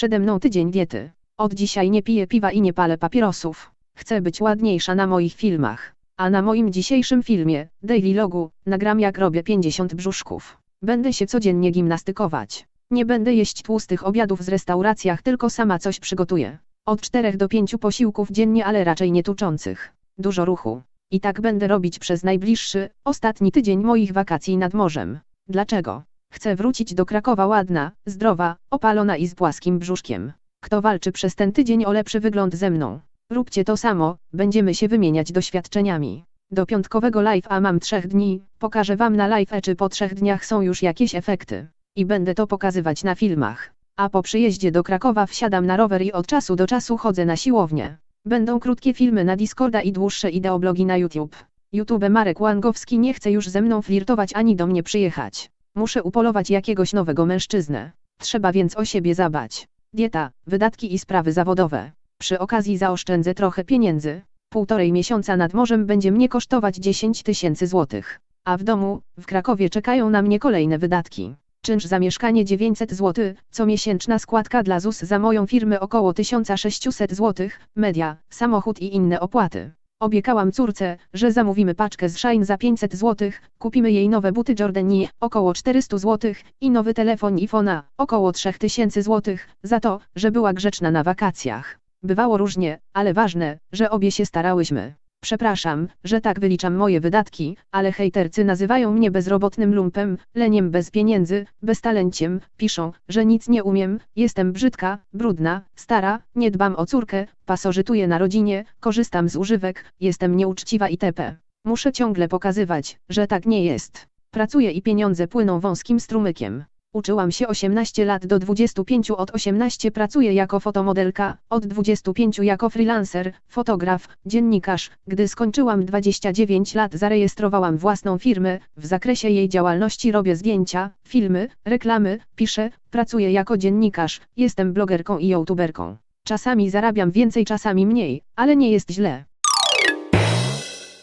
Przede mną tydzień diety. Od dzisiaj nie piję piwa i nie palę papierosów. Chcę być ładniejsza na moich filmach. A na moim dzisiejszym filmie, Daily Logu, nagram jak robię 50 brzuszków. Będę się codziennie gimnastykować. Nie będę jeść tłustych obiadów z restauracjach, tylko sama coś przygotuję. Od 4 do 5 posiłków dziennie, ale raczej nie tuczących. Dużo ruchu. I tak będę robić przez najbliższy, ostatni tydzień moich wakacji nad morzem. Dlaczego? Chcę wrócić do Krakowa ładna, zdrowa, opalona i z płaskim brzuszkiem. Kto walczy przez ten tydzień o lepszy wygląd ze mną? Róbcie to samo, będziemy się wymieniać doświadczeniami. Do piątkowego live a mam trzech dni, pokażę wam na live czy po trzech dniach są już jakieś efekty. I będę to pokazywać na filmach. A po przyjeździe do Krakowa wsiadam na rower i od czasu do czasu chodzę na siłownię. Będą krótkie filmy na Discorda i dłuższe ideoblogi na YouTube. YouTube Marek Łangowski nie chce już ze mną flirtować ani do mnie przyjechać. Muszę upolować jakiegoś nowego mężczyznę. Trzeba więc o siebie zabać. Dieta, wydatki i sprawy zawodowe. Przy okazji zaoszczędzę trochę pieniędzy. Półtorej miesiąca nad morzem będzie mnie kosztować 10 tysięcy złotych. A w domu, w Krakowie czekają na mnie kolejne wydatki. Czynsz za mieszkanie 900 zł, comiesięczna składka dla ZUS za moją firmę około 1600 zł, media, samochód i inne opłaty. Obiekałam córce, że zamówimy paczkę z Shine za 500 zł, kupimy jej nowe buty Jordanie, około 400 zł, i nowy telefon iPhone'a, około 3000 zł, za to, że była grzeczna na wakacjach. Bywało różnie, ale ważne, że obie się starałyśmy. Przepraszam, że tak wyliczam moje wydatki, ale hejtercy nazywają mnie bezrobotnym lumpem, leniem bez pieniędzy, beztalenciem, piszą, że nic nie umiem, jestem brzydka, brudna, stara, nie dbam o córkę, pasożytuję na rodzinie, korzystam z używek, jestem nieuczciwa itp. Muszę ciągle pokazywać, że tak nie jest. Pracuję i pieniądze płyną wąskim strumykiem. Uczyłam się 18 lat do 25 od 18 pracuję jako fotomodelka, od 25 jako freelancer, fotograf, dziennikarz. Gdy skończyłam 29 lat zarejestrowałam własną firmę, w zakresie jej działalności robię zdjęcia, filmy, reklamy, piszę, pracuję jako dziennikarz, jestem blogerką i youtuberką. Czasami zarabiam więcej, czasami mniej, ale nie jest źle.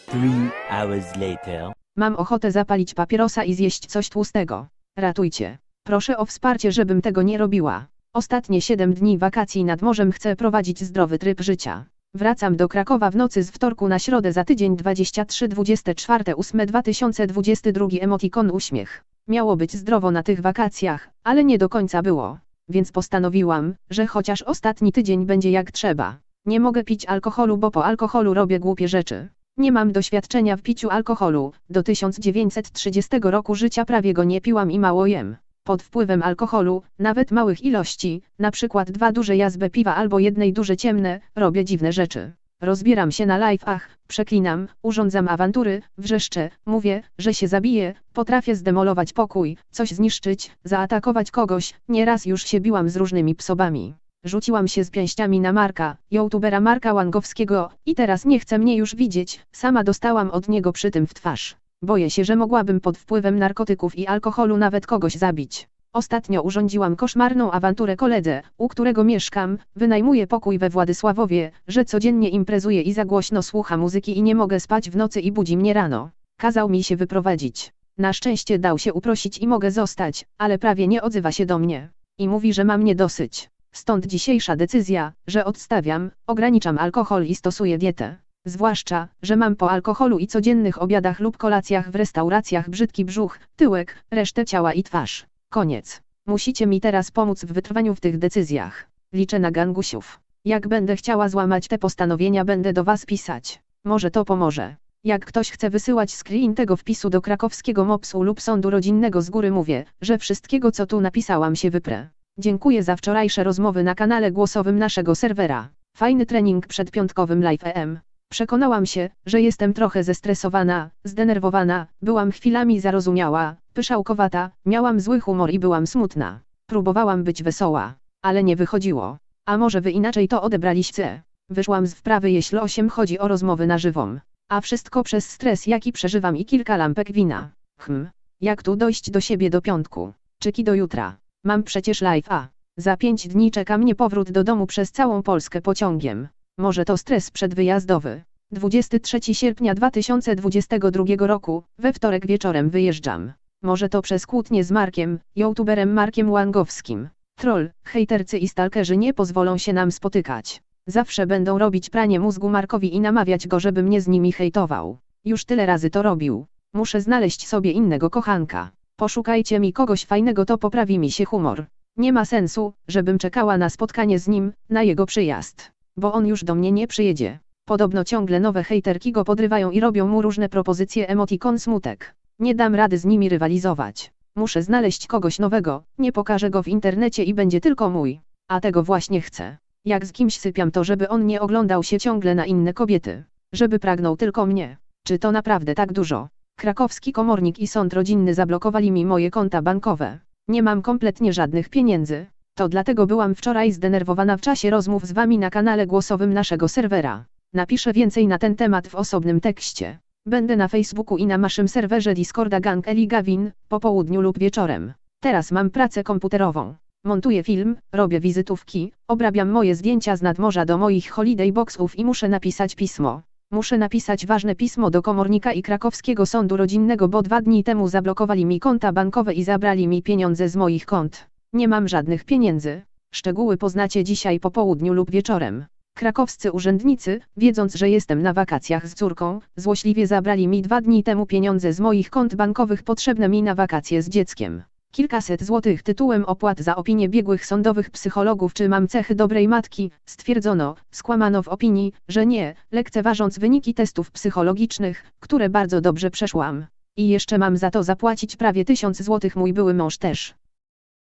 Three hours later. Mam ochotę zapalić papierosa i zjeść coś tłustego. Ratujcie. Proszę o wsparcie, żebym tego nie robiła. Ostatnie 7 dni wakacji nad morzem chcę prowadzić zdrowy tryb życia. Wracam do Krakowa w nocy z wtorku na środę za tydzień 23 24 8 2022 emotikon uśmiech. Miało być zdrowo na tych wakacjach, ale nie do końca było. Więc postanowiłam, że chociaż ostatni tydzień będzie jak trzeba. Nie mogę pić alkoholu, bo po alkoholu robię głupie rzeczy. Nie mam doświadczenia w piciu alkoholu. Do 1930 roku życia prawie go nie piłam i mało jem pod wpływem alkoholu, nawet małych ilości, na przykład dwa duże jazby piwa albo jednej duże ciemne, robię dziwne rzeczy. Rozbieram się na live'ach, przeklinam, urządzam awantury, wrzeszczę, mówię, że się zabiję, potrafię zdemolować pokój, coś zniszczyć, zaatakować kogoś, nieraz już się biłam z różnymi psobami. Rzuciłam się z pięściami na Marka, youtubera Marka Łangowskiego, i teraz nie chce mnie już widzieć, sama dostałam od niego przy tym w twarz. Boję się, że mogłabym pod wpływem narkotyków i alkoholu nawet kogoś zabić. Ostatnio urządziłam koszmarną awanturę koledze, u którego mieszkam, wynajmuję pokój we Władysławowie, że codziennie imprezuję i za głośno słucha muzyki i nie mogę spać w nocy i budzi mnie rano. Kazał mi się wyprowadzić. Na szczęście dał się uprosić i mogę zostać, ale prawie nie odzywa się do mnie. I mówi, że ma mnie dosyć. Stąd dzisiejsza decyzja, że odstawiam, ograniczam alkohol i stosuję dietę. Zwłaszcza, że mam po alkoholu i codziennych obiadach lub kolacjach w restauracjach brzydki brzuch, tyłek, resztę ciała i twarz. Koniec. Musicie mi teraz pomóc w wytrwaniu w tych decyzjach. Liczę na gangusiów. Jak będę chciała złamać te postanowienia, będę do was pisać. Może to pomoże. Jak ktoś chce wysyłać screen tego wpisu do krakowskiego MOPS-u lub sądu rodzinnego z góry mówię, że wszystkiego co tu napisałam się wyprę. Dziękuję za wczorajsze rozmowy na kanale głosowym naszego serwera. Fajny trening przed piątkowym live EM. Przekonałam się, że jestem trochę zestresowana, zdenerwowana, byłam chwilami zarozumiała, pyszałkowata, miałam zły humor i byłam smutna. Próbowałam być wesoła, ale nie wychodziło. A może wy inaczej to odebraliście? Wyszłam z wprawy jeśli osiem chodzi o rozmowy na żywą. A wszystko przez stres jaki przeżywam i kilka lampek wina. Hm. Jak tu dojść do siebie do piątku? Czyki do jutra. Mam przecież live a. Za pięć dni czeka mnie powrót do domu przez całą Polskę pociągiem. Może to stres przedwyjazdowy. 23 sierpnia 2022 roku, we wtorek wieczorem wyjeżdżam. Może to przez kłótnię z Markiem, youtuberem Markiem Łangowskim. Troll, hejtercy i stalkerzy nie pozwolą się nam spotykać. Zawsze będą robić pranie mózgu Markowi i namawiać go, żeby mnie z nimi hejtował. Już tyle razy to robił. Muszę znaleźć sobie innego kochanka. Poszukajcie mi kogoś fajnego, to poprawi mi się humor. Nie ma sensu, żebym czekała na spotkanie z nim, na jego przyjazd. Bo on już do mnie nie przyjedzie. Podobno ciągle nowe hejterki go podrywają i robią mu różne propozycje emotikon smutek. Nie dam rady z nimi rywalizować. Muszę znaleźć kogoś nowego, nie pokażę go w internecie i będzie tylko mój. A tego właśnie chcę. Jak z kimś sypiam to żeby on nie oglądał się ciągle na inne kobiety. Żeby pragnął tylko mnie. Czy to naprawdę tak dużo? Krakowski komornik i sąd rodzinny zablokowali mi moje konta bankowe. Nie mam kompletnie żadnych pieniędzy. To dlatego byłam wczoraj zdenerwowana w czasie rozmów z wami na kanale głosowym naszego serwera. Napiszę więcej na ten temat w osobnym tekście. Będę na Facebooku i na naszym serwerze Discorda Gang Eli Gawin, po południu lub wieczorem. Teraz mam pracę komputerową. Montuję film, robię wizytówki, obrabiam moje zdjęcia z nadmorza do moich holiday boxów i muszę napisać pismo. Muszę napisać ważne pismo do komornika i krakowskiego sądu rodzinnego, bo dwa dni temu zablokowali mi konta bankowe i zabrali mi pieniądze z moich kont. Nie mam żadnych pieniędzy. Szczegóły poznacie dzisiaj po południu lub wieczorem. Krakowscy urzędnicy, wiedząc, że jestem na wakacjach z córką, złośliwie zabrali mi dwa dni temu pieniądze z moich kont bankowych potrzebne mi na wakacje z dzieckiem. Kilkaset złotych tytułem opłat za opinię biegłych sądowych psychologów czy mam cechy dobrej matki, stwierdzono, skłamano w opinii, że nie, lekceważąc wyniki testów psychologicznych, które bardzo dobrze przeszłam. I jeszcze mam za to zapłacić prawie tysiąc złotych mój były mąż też.